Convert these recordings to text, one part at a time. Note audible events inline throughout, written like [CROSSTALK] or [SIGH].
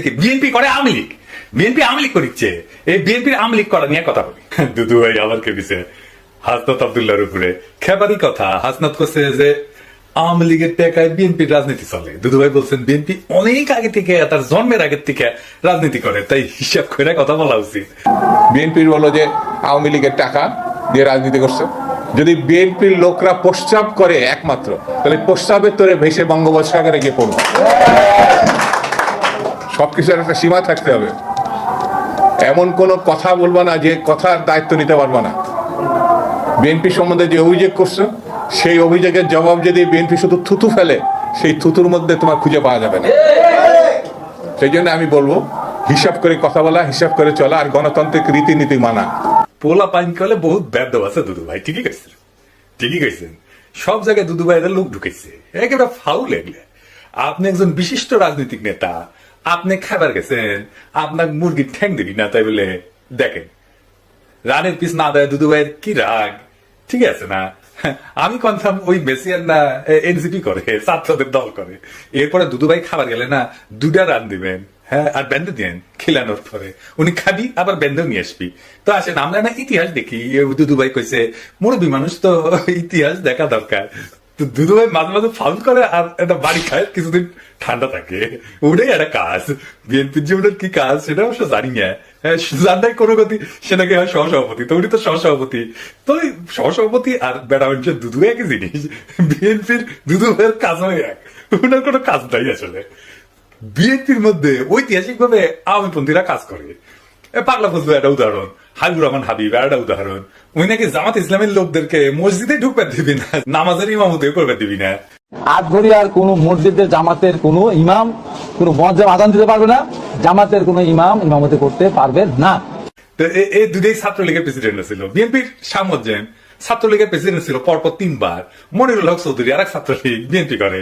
কি? বিএনপি করে আওয়ামী লীগ। বিএনপি আওয়ামী লীগ করিচ্ছে। এই বিএনপির আওয়ামী লীগ করা নিয়ে কথা বলি। [LAUGHS] দুদু ভাই হাসনাত আবদুল্লাহর উপরে। খেবারই কথা। হাসনাত করছে যে আওয়ামী লীগের টাকায় রাজনীতি চলে। দুদু ভাই বলছেন বিএনপি অনেক আগে থেকে, তার জন্মের আগের থেকে রাজনীতি করে। তাই হিসাব করে কথা বলা উচিত। বিএনপির বলো যে আওয়ামী লীগের টাকা দিয়ে রাজনীতি করছে। যদি বিএনপির লোকরা প্রস্তাব করে একমাত্র, তাহলে প্রস্তাবের তোরে ভেসে বঙ্গোপসাগরে গিয়ে পড়ব। সবকিছুর একটা সীমা থাকতে হবে। এমন কোনো কথা বলব না যে কথার দায়িত্ব নিতে পারব না। বিএনপি সম্বন্ধে যে অভিযোগ করছ, সেই অভিযোগের জবাব যদি বিএনপি শুধু থুতু ফেলে, সেই থুতুর মধ্যে তোমার খুঁজে পাওয়া যাবে না। সেই জন্য আমি বলব, হিসাব করে কথা বলা, হিসাব করে চলা আর গণতান্ত্রিক রীতিনীতি মানা। পোলা পাইন কলে বহুত ব্যর্থ আছে দুদু ভাই ঠিকই কইছেন। ঠিকই কইছেন। সব জায়গায় দুদু ভাই লোক ঢুকেছে একেবারে ফাউল এগুলো। আপনি একজন বিশিষ্ট রাজনৈতিক নেতা আপনি খাবার গেছেন, আপনার মুরগির ঠ্যাং দিবি না, তাই বলে দেখেন। রানের পিস না দেয় দুদু ভাইয়ের কি রাগ? ঠিক আছে না? আমি কনফার্ম ওই মেসিয়ার না এনসিপি করে, ছাত্রদের দল করে। এরপরে দুদু ভাই খাবার গেলে না দুটা রান দিবেন হ্যাঁ আর বেঁধে দেন খিলানোর পরে। উনি খাবি, আবার বেঁধেও নিয়ে আসবি। তো আসেন, আমরা না ইতিহাস দেখি দুদু ভাই কইছে, মুরব্বী মানুষ তো ইতিহাস দেখা দরকার। তো ভাই মাঝে মাঝে ফাউল করে আর একটা বাড়ি খায়, কিছুদিন ঠান্ডা থাকে। ওটাই একটা কাজ। বিএনপির যে কি কাজ, সেটা অবশ্য জানি না। হ্যাঁ জানাই কোনো গতি, সে নাকি হয় সহসভাপতি, তো উনি তো সহসভাপতি। তো সহসভাপতি আর মানুষের দুদু একই জিনিস। বিএনপির দুদু ভাইয়ের কাজ হয় এক। ওনার কোনো কাজ নাই আসলে। বিএনপির মধ্যে ঐতিহাসিক ভাবে আওয়ামীপন্থীরা কাজ করে। পাগলা ফজলু একটা উদাহরণ। হাবিবুর রহমান হাবিব একটা উদাহরণ উনি নাকি জামাত ইসলামের লোকদেরকে মসজিদে ঢুকবে দিবি না নামাজের দিবি না। আটঘরিয়ার কোন মসজিদের জামাতের কোন ইমাম কোন মজ্জাম আদান দিতে পারবে না জামাতের কোন ইমাম ইমামতি করতে পারবে না। তো এই দুটাই ছাত্রলীগের প্রেসিডেন্ট ছিল বিএনপির সামজ্জেন ছাত্রলীগের প্রেসিডেন্ট ছিল পরপর তিনবার। মনিরুল হক চৌধুরী আর এক ছাত্রলীগ বিএনপি করে।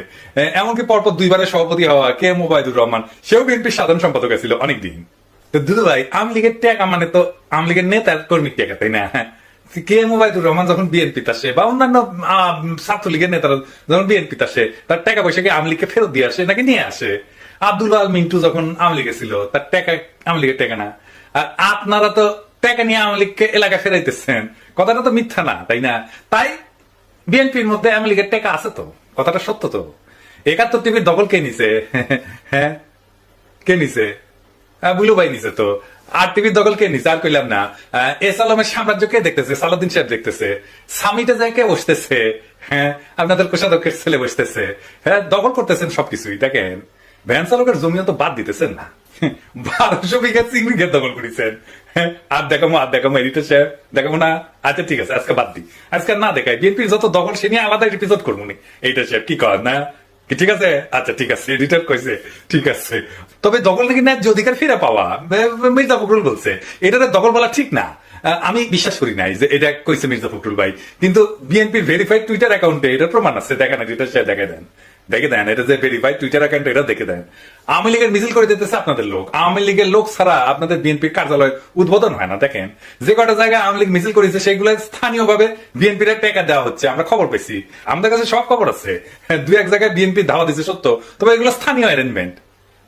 এমনকি পরপর দুইবারের সভাপতি হওয়া কে এম ওবায়দুর রহমান সেও বিএনপির সাধারণ সম্পাদক ছিল অনেকদিন। তো দুদু ভাই আওয়ামী লীগের ট্যাগ মানে তো আওয়ামী লীগের নেতার কর্মী ট্যাগ তাই না? কে এম ওবায়দুর রহমান যখন বিএনপি আসে, বা অন্যান্য নেতারা যখন বিএনপি আসে, তার টাকা ফেরত দিয়ে আসে নাকি নিয়ে আসে? আব্দুল আল মিন্টু যখন ছিল, তার টাকা টাকা না। আর আপনারা তো টাকা নিয়ে এলাকা ফেরাইতেছেন। কথাটা তো মিথ্যা না, তাই না? তাই বিএনপির মধ্যে আওয়ামী লীগের টাকা আছে তো, কথাটা সত্য তো। একাত্তর টিভির দখল কে নিছে? [LAUGHS] হ্যাঁ? কে নিছে? বুলু ভাই নিছে তো। আর টিভির দখল কে নিছে? আর কইলাম না। আহ, এস আলমের সাম্রাজ্য কে দেখতেছে? সালাউদ্দিন সাহেব দেখতেছে। সামিটে যায় কে বসতেছে? হ্যাঁ আপনাদের কোষাধ্যক্ষের ছেলে বসতেছে। হ্যাঁ দখল করতেছেন সবকিছুই দেখেন। ভ্যান চালকের জমিও তো বাদ দিতেছেন না। [LAUGHS] বারোশো বিঘা চিংড়ি ঘের দখল করেছেন। হ্যাঁ, আর দেখাবো আর দেখাবো এডিটর সাহেব। দেখাবো না? আচ্ছা ঠিক আছে আজকে বাদ দিই। আজকে না দেখাই। বিএনপির যত দখল সে নিয়ে আলাদা এপিসোড করব নি। এইটা সাহেব কি কর না? ঠিক আছে? আচ্ছা ঠিক আছে। এডিটর কইছে, ঠিক আছে। তবে দখল নাকি ন্যায্য অধিকার ফিরে পাওয়া মির্জা ফখরুল বলছে। এটা দখল বলা ঠিক না। আমি বিশ্বাস করি নাই যে এটা কইছে মির্জা ফখরুল ভাই। কিন্তু বিএনপির ভেরিফাইড টুইটার অ্যাকাউন্টে এটা প্রমাণ আছে। দেখেন এটা সে দেখে দেন। দেখে দেন, এটা যে ভেরিফাইড টুইটার অ্যাকাউন্ট এটা দেখে দেন। আওয়ামী লীগের মিছিল করে দিতেছে আপনাদের লোক। আওয়ামী লীগের লোক ছাড়া আপনাদের বিএনপির কার্যালয় উদ্বোধন হয় না, দেখেন। যে কটা জায়গায় আওয়ামী লীগ মিছিল করেছে, সেগুলো স্থানীয় ভাবে বিএনপির টেকা দেওয়া হচ্ছে, আমরা খবর পেয়েছি। আমাদের কাছে সব খবর আছে। দুই এক জায়গায় বিএনপি ধাওয়া দিচ্ছে সত্য। তবে এগুলো স্থানীয় অ্যারেঞ্জমেন্ট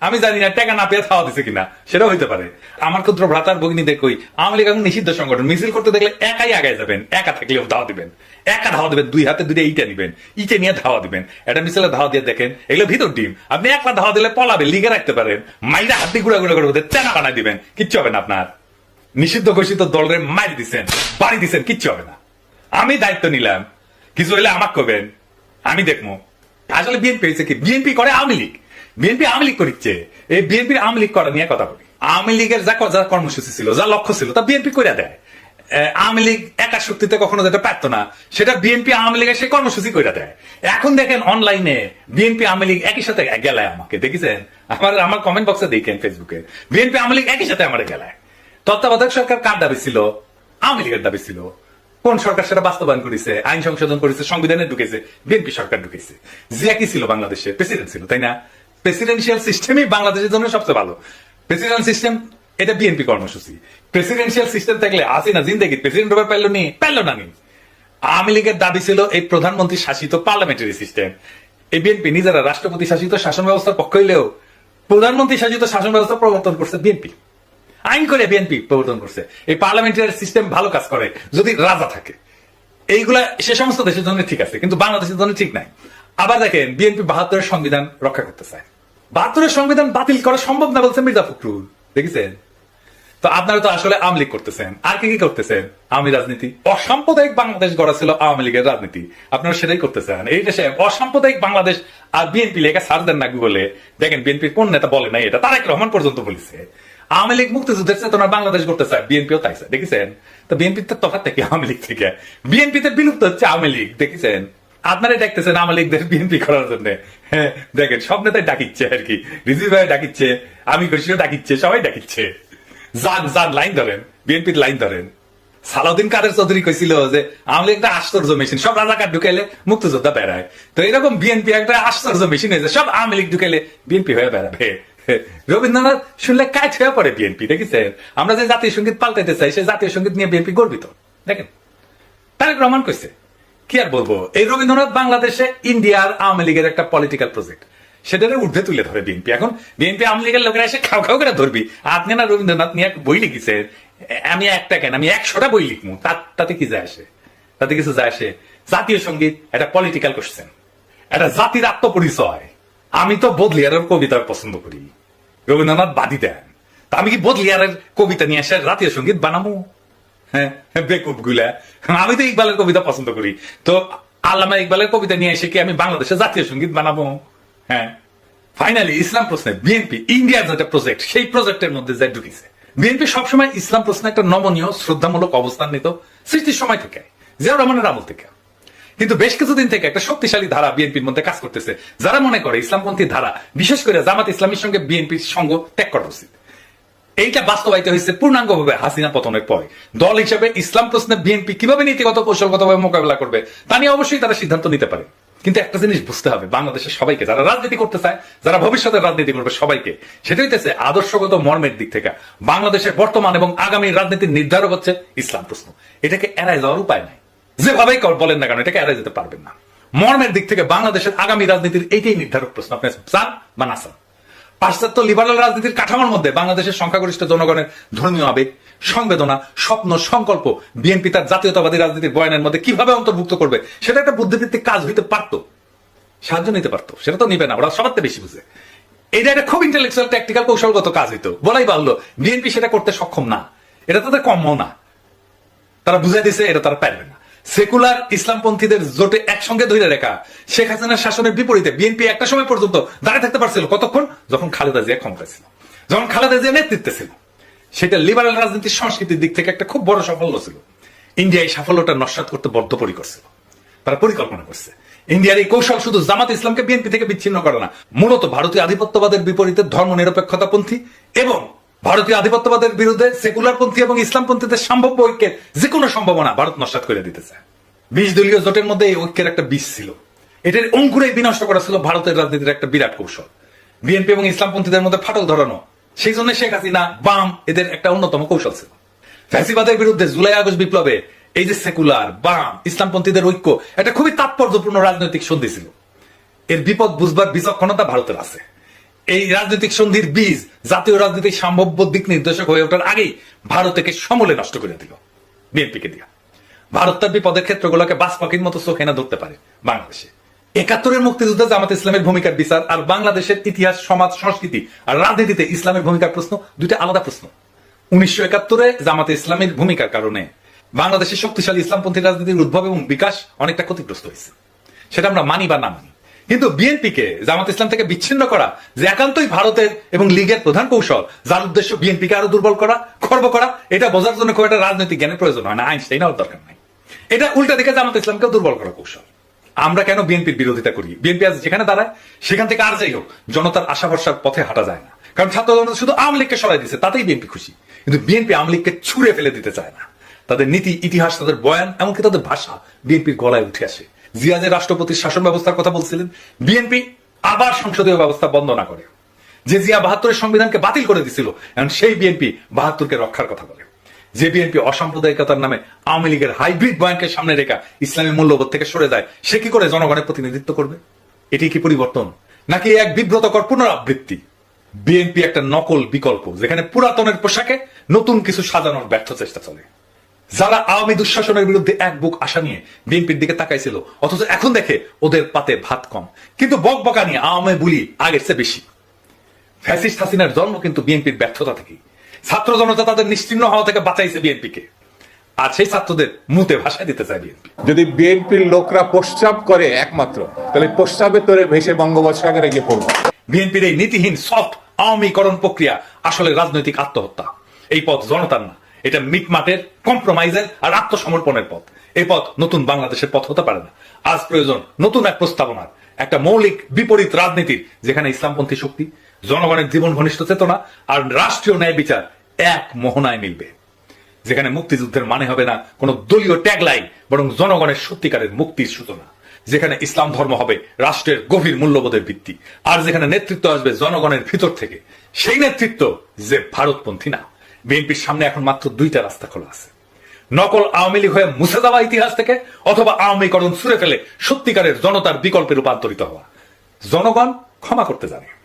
আমি জানি না, টাকা না পেয়ে খাওয়া দিছে কিনা, সেটাও হইতে পারে। আমার ক্ষুদ্র ভ্রাতার ভগিনীদের কই লীগ এখন নিষিদ্ধ সংগঠন। মিছিল করতে দেখলে একাই আগায় যাবেন, একা থাকলেও ধাওয়া দিবেন। একা ধাওয়া দিবেন, দুই হাতে দুইটা ইটা নিবেন, ইটে নিয়ে ধাওয়া দিবেন। এটা মিছিলে ধাওয়া দিয়ে দেখেন, এগুলো ভিতর ডিম। আপনি একলা ধাওয়া দিলে পলাবে, লিগে রাখতে পারেন। মাইরা হাতি গুড়া গুড়া করে ওদের চেনা বানাই দিবেন, কিচ্ছু হবে না আপনার। নিষিদ্ধ ঘোষিত দলের মারি দিছেন, বাড়ি দিছেন, কিচ্ছু হবে না। আমি দায়িত্ব নিলাম, কিছু হইলে আমাকে করবেন আমি দেখব আসলে বিএনপি হয়েছে কি? বিএনপি করে আওয়ামী লীগ। বিএনপি আওয়ামী লীগ করিচ্ছে। এই বিএনপির আওয়ামী লীগ করা নিয়ে কথা বলি। আওয়ামী লীগের যা যা কর্মসূচি ছিল, যা লক্ষ্য ছিল, তা বিএনপি করে দেয়। আওয়ামী লীগ একা শক্তিতে কখনো যেটা পারতো না, সেটা বিএনপি আওয়ামী লীগের সেই কর্মসূচি করে দেয়। এখন দেখেন অনলাইনে বিএনপি আওয়ামী লীগ একই সাথে গেলায় আমাকে, দেখেছেন? আমার আমার কমেন্ট বক্সে দেখেন ফেসবুকে বিএনপি আওয়ামী লীগ একই সাথে আমার গেলায়। তত্ত্বাবধায়ক সরকার কার দাবি ছিল? আওয়ামী লীগের দাবি ছিল। কোন সরকার সেটা বাস্তবায়ন করেছে, আইন সংশোধন করেছে, সংবিধানে ঢুকেছে বিএনপি সরকার ঢুকেছে। জিয়া কি ছিল বাংলাদেশে? প্রেসিডেন্ট ছিল, তাই না? প্রেসিডেন্সিয়াল সিস্টেমই বাংলাদেশের জন্য সবচেয়ে ভালো। প্রেসিডেন্ট সিস্টেম এটা বিএনপি কর্মসূচি। প্রেসিডেন্সিয়াল সিস্টেম থাকলে আসি না জিন্দেগি প্রেসিডেন্ট হবে পারল নি পারল না নি আওয়ামী লীগের দাবি ছিল এই প্রধানমন্ত্রী শাসিত পার্লামেন্টারি সিস্টেম এই বিএনপি নিজেরা রাষ্ট্রপতি শাসিত শাসন ব্যবস্থার পক্ষ হইলেও প্রধানমন্ত্রী শাসিত শাসন ব্যবস্থা প্রবর্তন করছে বিএনপি আইন করে বিএনপি প্রবর্তন করছে। এই পার্লামেন্টারি সিস্টেম ভালো কাজ করে যদি রাজা থাকে। এইগুলা সে সমস্ত দেশের জন্য ঠিক আছে, কিন্তু বাংলাদেশের জন্য ঠিক নাই। আবার দেখেন, বিএনপি বাহাত্তরের সংবিধান রক্ষা করতে চায়। বাহাত্তরের সংবিধান বাতিল করা সম্ভব না বলছে মির্জা ফখরুল। দেখেছেন? তো আপনারা তো আসলে আওয়ামী লীগ করতেছেন। আর কি কি করতেছেন? আওয়ামী রাজনীতি। অসাম্প্রদায়িক বাংলাদেশ গড়া ছিল আওয়ামী লীগের রাজনীতি। আপনারা সেটাই করতেছেন। এই দেশে অসাম্প্রদায়িক বাংলাদেশ আর বিএনপি লেখা ছাড় দেন না বলে দেখেন, বিএনপির কোন নেতা বলে নাই এটা? তারেক রহমান পর্যন্ত বলেছে। আওয়ামী লীগ মুক্তিযুদ্ধের চেতনা বাংলাদেশ করতে চায়, বিএনপিও তাই দেখেছেন? তো বিএনপির তো তফাৎ থেকে আওয়ামী লীগ থেকে। বিএনপিতে বিলুপ্ত হচ্ছে আওয়ামী লীগ। দেখেছেন? আপনারাই ডাকতেছেন আওয়ামী লীগদের বিএনপি করার জন্য। হ্যাঁ দেখেন, সব নেতাই ডাকিচ্ছে আর কি। রিজিভ ভাই ডাকিচ্ছে, আমি খুশিও ডাকিচ্ছে, সবাই ডাকিচ্ছে। যান যান লাইন ধরেন বিএনপির লাইন ধরেন। সালাউদ্দিন কাদের চৌধুরী কইছিল যে আওয়ামী লীগ একটা আশ্চর্য মেশিন সব রাজাকার ঢুকাইলে মুক্তিযোদ্ধা বেড়ায়। তো এরকম বিএনপি একটা আশ্চর্য মেশিন হয়েছে, সব আওয়ামী লীগ ঢুকাইলে বিএনপি হয়ে বেড়াবে। রবীন্দ্রনাথ শুনলে কাজ হয়ে পড়ে বিএনপি দেখেছেন? আমরা যে জাতীয় সংগীত পাল্টাইতে চাই সেই জাতীয় সংগীত নিয়ে বিএনপি গর্বিত। দেখেন, তারেক রহমান কইছে কি আর বলব? এই রবীন্দ্রনাথ বাংলাদেশে ইন্ডিয়ার আওয়ামী লীগের একটা পলিটিক্যাল প্রজেক্ট সেটারে ঊর্ধ্বে তুলে ধরে বিএনপি এখন বিএনপি আওয়ামী লীগের লোকেরা এসে খাও খাও করে ধরবি। আপনি না রবীন্দ্রনাথ নিয়ে বই লিখেছে? আমি একটা কেন? আমি একশোটা বই লিখব তাতে কি যায় আসে? তাতে কিছু যায় আসে? জাতীয় সংগীত একটা পলিটিক্যাল কোশ্চেন একটা জাতির আত্মপরিচয়। আমি তো বদলিয়ারের কবিতা পছন্দ করি। রবীন্দ্রনাথ বাদী দেন। তা আমি কি বদলিয়ারের কবিতা নিয়ে এসে জাতীয় সংগীত বানাবো হ্যাঁ বেকুবগুলা আমি তো ইকবালের কবিতা পছন্দ করি। তো আল্লামা ইকবালের কবিতা নিয়ে এসে কি আমি বাংলাদেশের জাতীয় সংগীত বানাবো? হ্যাঁ। ফাইনালি ইসলাম প্রশ্নে বিএনপি, ইন্ডিয়ার যেটা প্রজেক্ট সেই প্রজেক্টের মধ্যে যাই ঢুকেছে। বিএনপি সবসময় ইসলাম প্রশ্নে একটা নমনীয়, শ্রদ্ধামূলক অবস্থান নিত সৃষ্টির সময় থেকে, জিয়াউর রহমানের আমল থেকে। কিন্তু বেশ কিছুদিন থেকে একটা শক্তিশালী ধারা বিএনপির মধ্যে কাজ করতেছে। যারা মনে করে ইসলামপন্থী ধারা, বিশেষ করে জামাত ইসলামের সঙ্গে বিএনপির সঙ্গ ত্যাগ করা উচিত। এইটা বাস্তবায়িত হয়েছে পূর্ণাঙ্গভাবে হাসিনা পতনের পরে। দল হিসেবে ইসলাম প্রশ্নে বিএনপি কীভাবে নীতিগত কৌশলগতভাবে মোকাবেলা করবে, তা নিয়ে অবশ্যই তারা সিদ্ধান্ত নিতে পারে। কিন্তু একটা জিনিস বুঝতে হবে, বাংলাদেশের সবাইকে, যারা রাজনীতি করতে চায়, যারা ভবিষ্যতে রাজনীতি করবে, সবাইকে। সেটা হইতেছে আদর্শগত মর্মের দিক থেকে। বাংলাদেশের বর্তমান এবং আগামী রাজনীতির নির্ধারক হচ্ছে ইসলাম প্রশ্ন। এটাকে এড়ায় যাওয়ার উপায় নাই। যেভাবেই বলেন না কেন, এটাকে এড়াই যেতে পারবেন না। মর্মের দিক থেকে বাংলাদেশের আগামী রাজনীতির এইটাই নির্ধারক প্রশ্ন। আপনি চান বা না চান? পাশ্চাত্য লিবারাল রাজনীতির কাঠামোর মধ্যে বাংলাদেশের সংখ্যাগরিষ্ঠ জনগণের ধর্মীয় আবেগ, সংবেদনা, স্বপ্ন, সংকল্প, বিএনপি তার জাতীয়তাবাদী রাজনীতির বয়ানের মধ্যে কীভাবে অন্তর্ভুক্ত করবে, সেটা একটা বুদ্ধিভিত্তিক কাজ হইতে পারতো, সাহায্য নিতে পারতো, সেটা তো নিবে না, ওরা সবার বেশি বুঝে। এটা একটা খুব ইন্টেলেকচুয়াল ট্যাকটিক্যাল কৌশলগত কাজ হইতো, বলাই বাহুল্য, বিএনপি সেটা করতে সক্ষম না, এটা তাদের কম্য না। তারা বুঝাই দিছে, এটা তারা পারবে না। সেকুলার ইসলামপন্থীদের জোটে একসঙ্গে ধরে রেখা। শেখ হাসিনার শাসনের বিপরীতে বিএনপি একটা সময় পর্যন্ত দাঁড়িয়ে থাকতে পারছিল, কতক্ষণ? যখন খালেদা জিয়া ক্ষমতা ছিল। যখন খালেদা জিয়া নেতৃত্বে ছিল। সেটা লিবারাল রাজনীতির সংস্কৃতির দিক থেকে একটা খুব বড় সাফল্য ছিল। ইন্ডিয়া এই সাফল্যটা নস্বাত করতে বদ্ধপরিকর ছিল। তারা পরিকল্পনা করছে। ইন্ডিয়ার এই কৌশল শুধু জামাত ইসলামকে বিএনপি থেকে বিচ্ছিন্ন করে না, মূলত ভারতীয় আধিপত্যবাদের বিপরীতে ধর্ম নিরপেক্ষতাপন্থী এবং ভারতীয় আধিপত্যবাদের বিরুদ্ধে সেকুলারপন্থী এবং ইসলামপন্থীদের সম্ভাব্য ঐক্যের যে কোনো সম্ভাবনা ভারত নস্বাত করে দিতে চায় বিশ দলীয় জোটের মধ্যে এই ঐক্যের একটা বিষ ছিল। এটার অঙ্কুরে বিনষ্ট করা ছিল ভারতের রাজনীতির একটা বিরাট কৌশল। বিএনপি এবং ইসলামপন্থীদের মধ্যে ফাটল ধরানো, সেই জন্য শেখ হাসিনা বাম এদের একটা অন্যতম কৌশল ছিল। ফ্যাসিবাদের বিরুদ্ধে জুলাই আগস্ট বিপ্লবে এই যে সেকুলার, বাম, ইসলামপন্থীদের ঐক্য, এটা খুবই তাৎপর্যপূর্ণ রাজনৈতিক সন্ধি ছিল। এর বিপদ বুঝবার বিচক্ষণতা ভারতের আছে। এই রাজনৈতিক সন্ধির বীজ, জাতীয় রাজনৈতিক সম্ভাব্য দিক নির্দেশক হয়ে ওঠার আগেই ভারতকে সমূলে নষ্ট করে দিল, বিএনপিকে দিয়া। ভারত তার বিপদের ক্ষেত্রগুলোকে বাস পাখির মতো চোখে না ধরতে পারে বাংলাদেশে। একাত্তরের মুক্তিযুদ্ধে জামাত ইসলামের ভূমিকার বিচার আর বাংলাদেশের ইতিহাস, সমাজ, সংস্কৃতি আর রাজনীতিতে ইসলামের ভূমিকার প্রশ্ন দুইটা আলাদা প্রশ্ন। উনিশশো একাত্তরে জামাতে ইসলামের ভূমিকার কারণে বাংলাদেশের শক্তিশালী ইসলামপন্থী রাজনীতির উদ্ভব এবং বিকাশ অনেকটা ক্ষতিগ্রস্ত হয়েছে। সেটা আমরা মানি বা না মানি। কিন্তু বিএনপিকে, জামাত ইসলাম থেকে বিচ্ছিন্ন করা, যে একান্তই ভারতের এবং লীগের প্রধান কৌশল, যার উদ্দেশ্য বিএনপিকে আরও দুর্বল করা, খর্ব করা, এটা বোঝার জন্য খুব একটা রাজনৈতিক জ্ঞানের প্রয়োজন হয় না, আইনস্টাইন হওয়ার দরকার নাই। এটা উল্টা দিকে জামাত ইসলামকে দুর্বল করা কৌশল। আমরা কেন বিএনপির বিরোধিতা করি? বিএনপি আজ যেখানে দাঁড়ায়, সেখান থেকে আর যাই হোক, জনতার আশা ভরসার পথে হাঁটা যায় না। কারণ ছাত্র জনতা শুধু আওয়ামী লীগকে সরাই দিচ্ছে তাতেই বিএনপি খুশি। কিন্তু বিএনপি আওয়ামী লীগকে ছুঁড়ে ফেলে দিতে চায় না। তাদের নীতি, ইতিহাস, তাদের বয়ান, এমনকি তাদের ভাষা বিএনপির গলায় উঠে আসে। জিয়া রাষ্ট্রপতির শাসন ব্যবস্থার কথা বলছিলেন, বিএনপি আবার সংসদীয় ব্যবস্থা বন্ধ না করে। যে জিয়া বাহাত্তরের সংবিধানকে বাতিল করে দিছিল, এখন সেই বিএনপি বাহাত্তরকে রক্ষার কথা বলে। যে বিএনপি অসাম্প্রদায়িকতার নামে আওয়ামী লীগের হাইব্রিড বয়ানকে সামনে রেখা ইসলামী মূল্যবোধ থেকে সরে যায়, সে কি করে জনগণের প্রতিনিধিত্ব করবে? এটি কি পরিবর্তন? নাকি এক বিব্রতকর পুনরাবৃত্তি? বিএনপি একটা নকল বিকল্প, যেখানে পুরাতনের পোশাকে নতুন কিছু সাজানোর ব্যর্থ চেষ্টা চলে। যারা আওয়ামী দুঃশাসনের বিরুদ্ধে এক বুক আশা নিয়ে বিএনপির দিকে তাকাইছিল অথচ এখন দেখে ওদের পাতে ভাত কম। কিন্তু বক বকা নিয়ে আওয়ামী বুলি আগের চেয়ে বেশি। ফ্যাসিস্ট হাসিনার জন্ম কিন্তু বিএনপির ব্যর্থতা থেকেই। ছাত্র জনতা তাদের নিশ্চিন্ন হওয়া থেকে বাঁচাইছে বিএনপিকে। আর সেই ছাত্রদের মুতে ভাষা দিতে চায় বিএনপি। যদি বিএনপির লোকরা প্রস্তাব করে একমাত্র তাহলে প্রস্তাবে তোরে ভেসে বঙ্গোপসাগরে গিয়ে পড়ব। বিএনপির এই নীতিহীন সফট আওয়ামীকরণ প্রক্রিয়া আসলে রাজনৈতিক আত্মহত্যা। এই পথ জনতার না। এটা মিটমাটের কম্প্রোমাইজের আর আত্মসমর্পণের পথ। এই পথ নতুন বাংলাদেশের পথ হতে পারে না। আজ প্রয়োজন নতুন এক প্রস্তাবনার, একটা মৌলিক বিপরীত রাজনীতির, যেখানে ইসলামপন্থী শক্তি, জনগণের জীবন ঘনিষ্ঠ চেতনা আর রাষ্ট্রীয় ন্যায় বিচার এক মোহনায় মিলবে। যেখানে মুক্তিযুদ্ধের মানে হবে না কোনো দলীয় ট্যাগলাইন বরং জনগণের সত্যিকারের মুক্তির সূচনা। যেখানে ইসলাম ধর্ম হবে রাষ্ট্রের গভীর মূল্যবোধের ভিত্তি। আর যেখানে নেতৃত্ব আসবে জনগণের ভিতর থেকে, সেই নেতৃত্ব যে ভারতপন্থী না। বিএনপির সামনে এখন মাত্র দুইটা রাস্তা খোলা আছে। নকল আওয়ামী লীগ হয়ে মুছে যাওয়া ইতিহাস থেকে অথবা আওয়ামীকরণ ছুড়ে ফেলে সত্যিকারের জনতার বিকল্পে রূপান্তরিত হওয়া। জনগণ ক্ষমা করতে জানে।